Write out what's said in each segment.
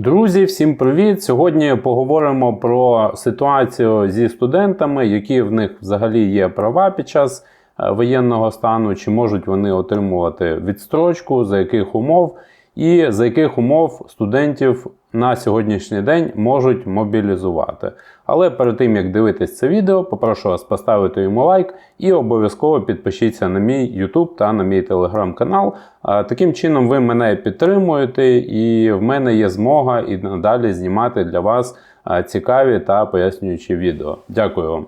Друзі, всім привіт! Сьогодні поговоримо про ситуацію зі студентами, які в них взагалі є права під час е, воєнного стану, чи можуть вони отримувати відстрочку, за яких умов, і за яких умов студентів на сьогоднішній день можуть мобілізувати. Але перед тим як дивитись це відео, попрошу вас поставити йому лайк і обов'язково підпишіться на мій YouTube та на мій телеграм-канал. Таким чином ви мене підтримуєте, і в мене є змога і надалі знімати для вас цікаві та пояснюючі відео. Дякую вам.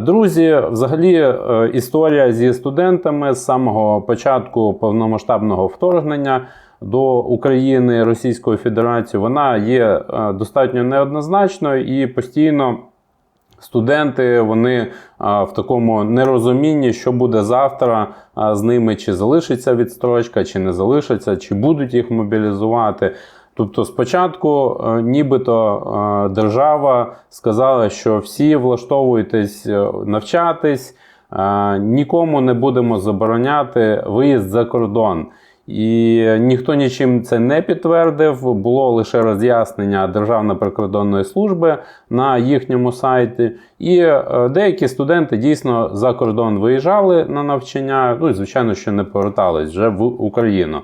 Друзі, взагалі е, історія зі студентами з самого початку повномасштабного вторгнення до України Російської Федерації, вона є е, достатньо неоднозначною і постійно. Студенти вони а, в такому нерозумінні, що буде завтра а, з ними, чи залишиться відстрочка, чи не залишиться, чи будуть їх мобілізувати. Тобто, спочатку, е, нібито е, держава сказала, що всі влаштовуйтесь е, навчатись, е, нікому не будемо забороняти виїзд за кордон. І ніхто нічим це не підтвердив. Було лише роз'яснення Державної прикордонної служби на їхньому сайті. І е, деякі студенти дійсно за кордон виїжджали на навчання. Ну і звичайно, що не повертались вже в Україну.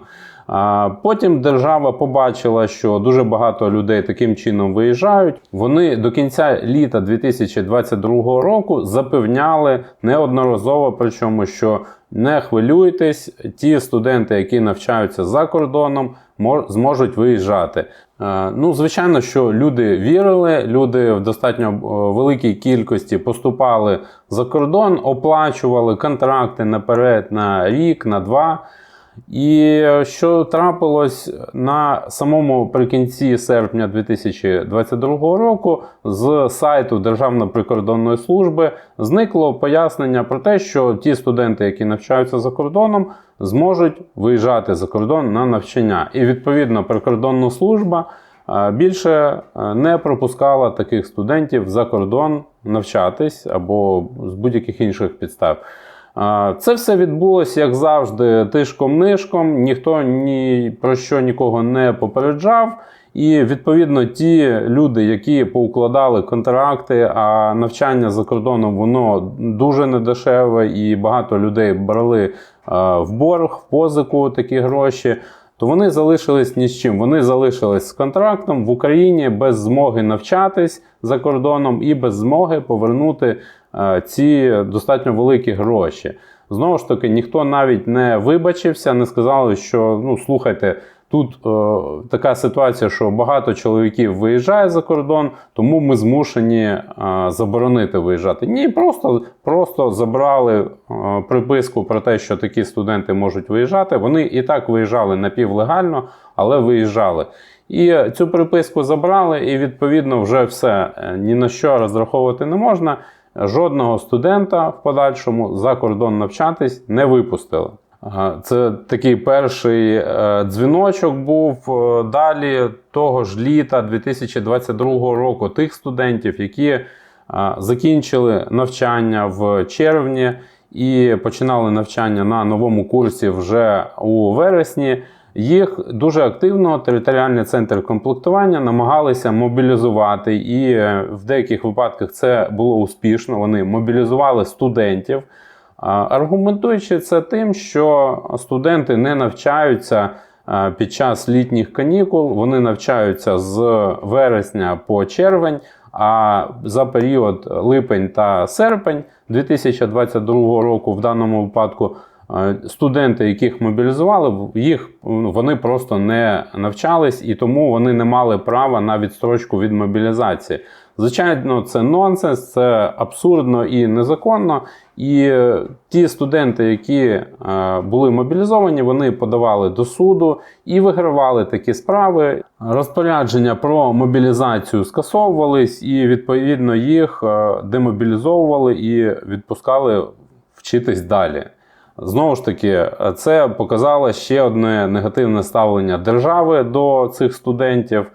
Потім держава побачила, що дуже багато людей таким чином виїжджають. Вони до кінця літа 2022 року запевняли неодноразово, причому що не хвилюйтесь, ті студенти, які навчаються за кордоном, зможуть виїжджати. Е, Ну, звичайно, що люди вірили, люди в достатньо е, великій кількості поступали за кордон, оплачували контракти наперед на рік, на два. І що трапилось на самому прикінці серпня 2022 року з сайту Державної прикордонної служби зникло пояснення про те, що ті студенти, які навчаються за кордоном, зможуть виїжджати за кордон на навчання. І відповідно прикордонна служба більше не пропускала таких студентів за кордон навчатись або з будь-яких інших підстав. Це все відбулося, як завжди, тишком-нишком, ніхто ні про що нікого не попереджав. І відповідно ті люди, які поукладали контракти, а навчання за кордоном воно дуже недешеве, і багато людей брали в борг, в позику такі гроші. То вони залишились ні з чим. Вони залишились з контрактом в Україні без змоги навчатись за кордоном і без змоги повернути Е, ці достатньо великі гроші. Знову ж таки, ніхто навіть не вибачився, не сказали, що ну слухайте. Тут е, така ситуація, що багато чоловіків виїжджає за кордон, тому ми змушені е, заборонити виїжджати. Ні, просто просто забрали е, приписку про те, що такі студенти можуть виїжджати. Вони і так виїжджали напівлегально, але виїжджали. І цю приписку забрали, і відповідно вже все е, ні на що розраховувати не можна жодного студента в подальшому за кордон навчатись не випустили. Це такий перший е, дзвіночок був. Е, далі того ж літа 2022 року тих студентів, які е, закінчили навчання в червні і починали навчання на новому курсі вже у вересні. Їх дуже активно територіальний центр комплектування намагалися мобілізувати, і е, в деяких випадках це було успішно. Вони мобілізували студентів, аргументуючи це тим, що студенти не навчаються під час літніх канікул, вони навчаються з вересня по червень. А за період липень та серпень 2022 року, в даному випадку. Студенти, яких мобілізували, їх ну, вони просто не навчались і тому вони не мали права на відстрочку від мобілізації. Звичайно, це нонсенс, це абсурдно і незаконно. І ті студенти, які були мобілізовані, вони подавали до суду і вигравали такі справи. Розпорядження про мобілізацію скасовувались, і відповідно їх демобілізовували і відпускали вчитись далі. Знову ж таки, це показало ще одне негативне ставлення держави до цих студентів.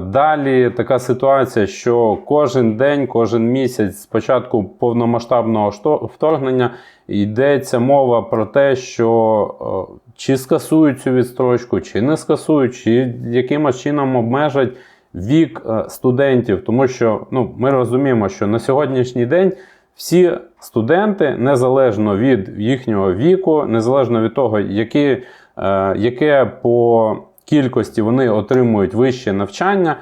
Далі така ситуація, що кожен день, кожен місяць з початку повномасштабного вторгнення йдеться мова про те, що чи скасують цю відстрочку, чи не скасують, чи якимось чином обмежать вік е, студентів. Тому що ну, ми розуміємо, що на сьогоднішній день всі студенти, незалежно від їхнього віку, незалежно від того, які, е, яке по кількості вони отримують вище навчання,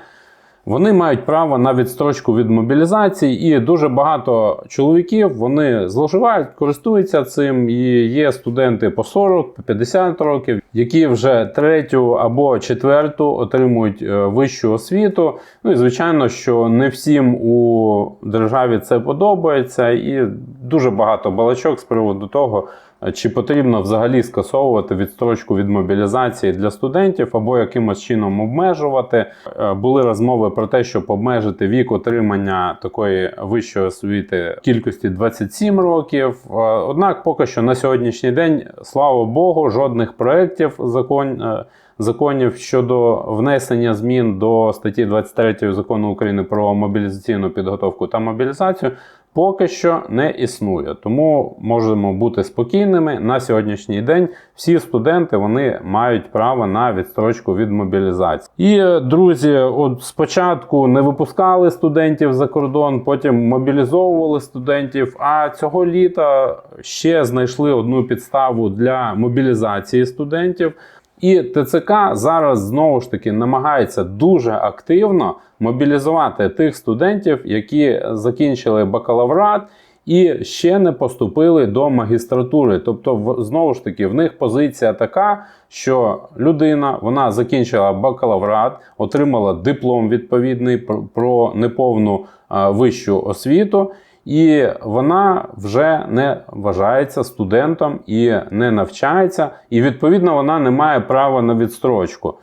вони мають право на відстрочку від мобілізації, і дуже багато чоловіків вони зловживають, користуються цим. І є студенти по 40, по 50 років, які вже третю або четверту отримують е, вищу освіту. Ну і звичайно, що не всім у державі це подобається, і дуже багато балачок з приводу того. Чи потрібно взагалі скасовувати відстрочку від мобілізації для студентів або якимось чином обмежувати? Е, Були розмови про те, щоб обмежити вік отримання такої вищої освіти кількості 27 років. Е, Однак, поки що на сьогоднішній день, слава Богу, жодних проєктів закон. е, Законів щодо внесення змін до статті 23 закону України про мобілізаційну підготовку та мобілізацію поки що не існує. Тому можемо бути спокійними. На сьогоднішній день всі студенти вони мають право на відстрочку від мобілізації. І е, друзі, от спочатку не випускали студентів за кордон, потім мобілізовували студентів. А цього літа ще знайшли одну підставу для мобілізації студентів. І ТЦК зараз знову ж таки намагається дуже активно мобілізувати тих студентів, які закінчили бакалаврат і ще не поступили до магістратури. Тобто, знову ж таки, в них позиція така, що людина вона закінчила бакалаврат, отримала диплом відповідний про неповну вищу освіту. І вона вже не вважається студентом і не навчається, і відповідно вона не має права на відстрочку.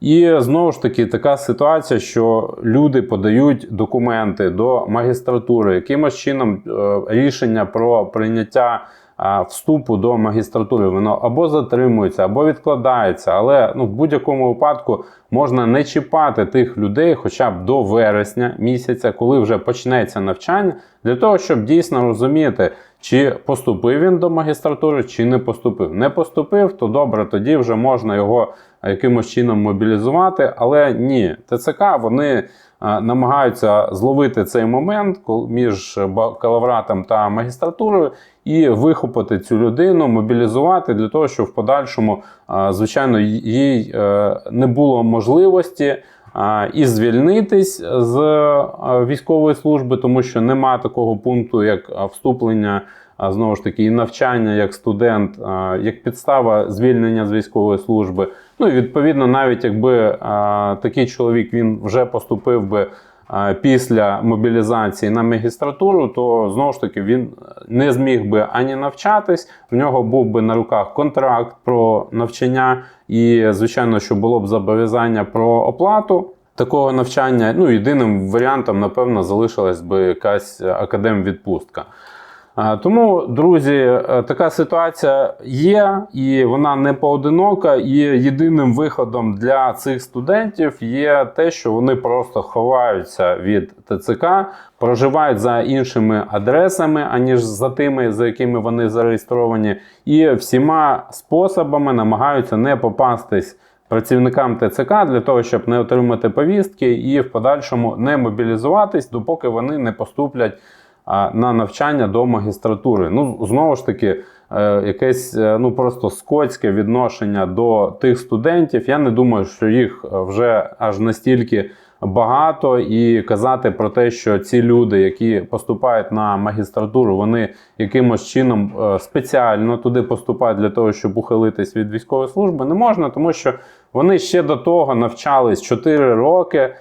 І знову ж таки така ситуація, що люди подають документи до магістратури, якимось чином е, рішення про прийняття вступу до магістратури воно або затримується, або відкладається. Але ну, в будь-якому випадку можна не чіпати тих людей хоча б до вересня місяця, коли вже почнеться навчання, для того, щоб дійсно розуміти, чи поступив він до магістратури, чи не поступив. Не поступив, то добре, тоді вже можна його якимось чином мобілізувати. Але ні, ТЦК вони намагаються зловити цей момент між бакалавратом та магістратурою і вихопити цю людину, мобілізувати для того, щоб в подальшому, звичайно, їй е, не було можливості. І звільнитись з військової служби, тому що нема такого пункту, як вступлення, знову ж таки, і навчання як студент, як підстава звільнення з військової служби. Ну і відповідно, навіть якби такий чоловік він вже поступив би після мобілізації на магістратуру, то знову ж таки він не зміг би ані навчатись. В нього був би на руках контракт про навчання, і звичайно, що було б зобов'язання про оплату. Такого навчання, ну єдиним варіантом, напевно, залишилась би якась академ-відпустка. А, Тому, друзі, е, така ситуація є, і вона не поодинока. І єдиним виходом для цих студентів є те, що вони просто ховаються від ТЦК, проживають за іншими адресами, аніж за тими, за якими вони зареєстровані, і всіма способами намагаються не попастись. Працівникам ТЦК для того, щоб не отримати повістки і в подальшому не мобілізуватись, допоки вони не поступлять на навчання до магістратури. Ну, знову ж таки, е, якесь е, ну просто скотське відношення до тих студентів. Я не думаю, що їх вже аж настільки багато, і казати про те, що ці люди, які поступають на магістратуру, вони якимось чином е, спеціально туди поступають для того, щоб ухилитись від військової служби, не можна, тому що вони ще до того навчались 4 роки.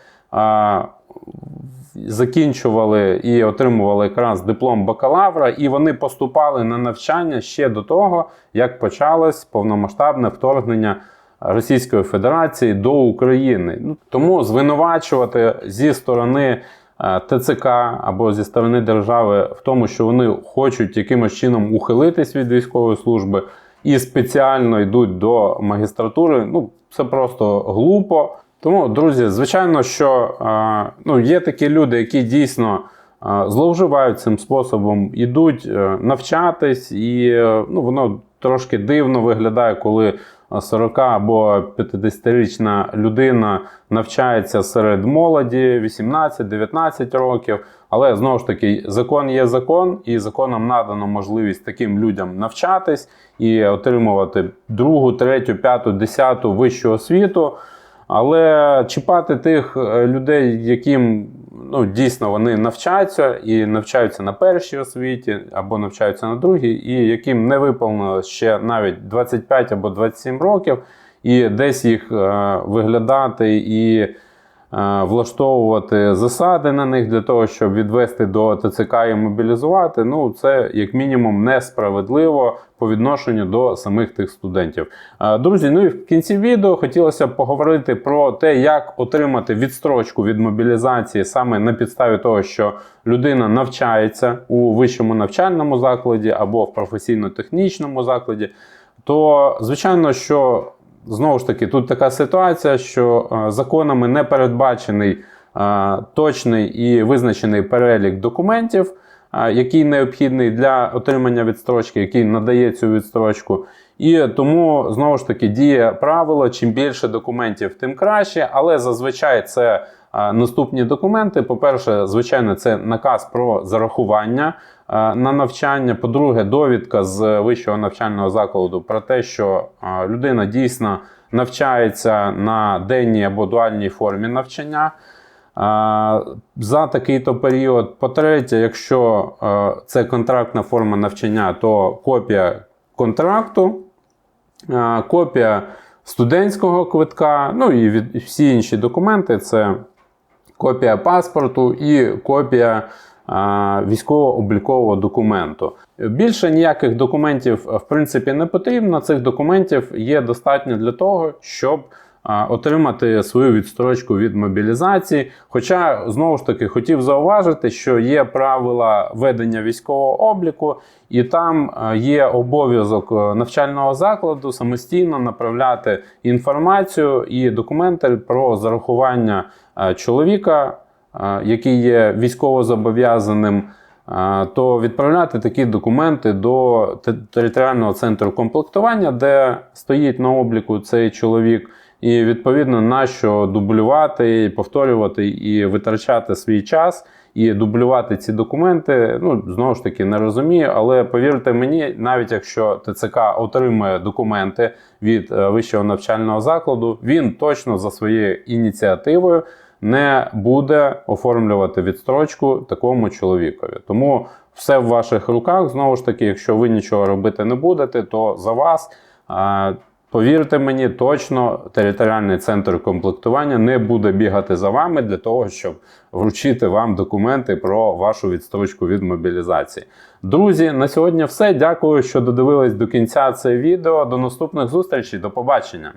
Закінчували і отримували якраз диплом бакалавра, і вони поступали на навчання ще до того, як почалось повномасштабне вторгнення Російської Федерації до України. Ну, тому звинувачувати зі сторони е, ТЦК або зі сторони держави в тому, що вони хочуть якимось чином ухилитись від військової служби і спеціально йдуть до магістратури. Ну, це просто глупо. Тому, друзі, звичайно, що е, ну, є такі люди, які дійсно е, зловживають цим способом, ідуть е, навчатись, і ну, воно трошки дивно виглядає, коли 40 або 50-річна людина навчається серед молоді 18-19 років. Але знову ж таки, закон є закон, і законом надано можливість таким людям навчатись і отримувати другу, третю, п'яту, десяту вищу освіту. Але чіпати тих е, людей, яким ну, дійсно вони навчаються і навчаються на першій освіті або навчаються на другій, і яким не виповнилось ще навіть 25 або 27 років, і десь їх е, виглядати і влаштовувати засади на них для того, щоб відвести до ТЦК і мобілізувати, ну це як мінімум несправедливо по відношенню до самих тих студентів. Е, Друзі, ну і в кінці відео хотілося б поговорити про те, як отримати відстрочку від мобілізації саме на підставі того, що людина навчається у вищому навчальному закладі або в професійно-технічному закладі. То звичайно, що знову ж таки тут така ситуація, що е, законами не передбачений е, точний і визначений перелік документів, е, який необхідний для отримання відстрочки, який надає цю відстрочку. І тому знову ж таки діє правило: чим більше документів, тим краще. Але зазвичай це наступні документи. По-перше, звичайно, це наказ про зарахування на навчання. По-друге, довідка з вищого навчального закладу про те, що е, людина дійсно навчається на денній або дуальній формі навчання. Е, За такий-то період. По-третє, якщо е, це контрактна форма навчання, то копія контракту, е, копія студентського квитка, ну і всі інші документи це копія паспорту і копія е, військово-облікового документу. Більше ніяких документів в принципі не потрібно. Цих документів є достатньо для того, щоб отримати свою відстрочку від мобілізації. Хоча знову ж таки хотів зауважити, що є правила ведення військового обліку, і там є обов'язок е, навчального закладу самостійно направляти інформацію і документи про зарахування е, чоловіка, е, який є військовозобов'язаним. А, то відправляти такі документи до територіального центру комплектування, де стоїть на обліку цей чоловік, і відповідно на що дублювати, повторювати і витрачати свій час. І дублювати ці документи, ну знову ж таки не розумію, але повірте мені, навіть якщо ТЦК отримує документи від е, вищого навчального закладу, він точно за своєю ініціативою не буде оформлювати відстрочку такому чоловікові. Тому все в ваших руках. Знову ж таки, якщо ви нічого робити не будете, то за вас. Повірте мені, точно територіальний центр комплектування не буде бігати за вами для того, щоб вручити вам документи про вашу відстрочку від мобілізації. Друзі, на сьогодні все. Дякую, що додивились до кінця це відео. До наступних зустрічей. До побачення.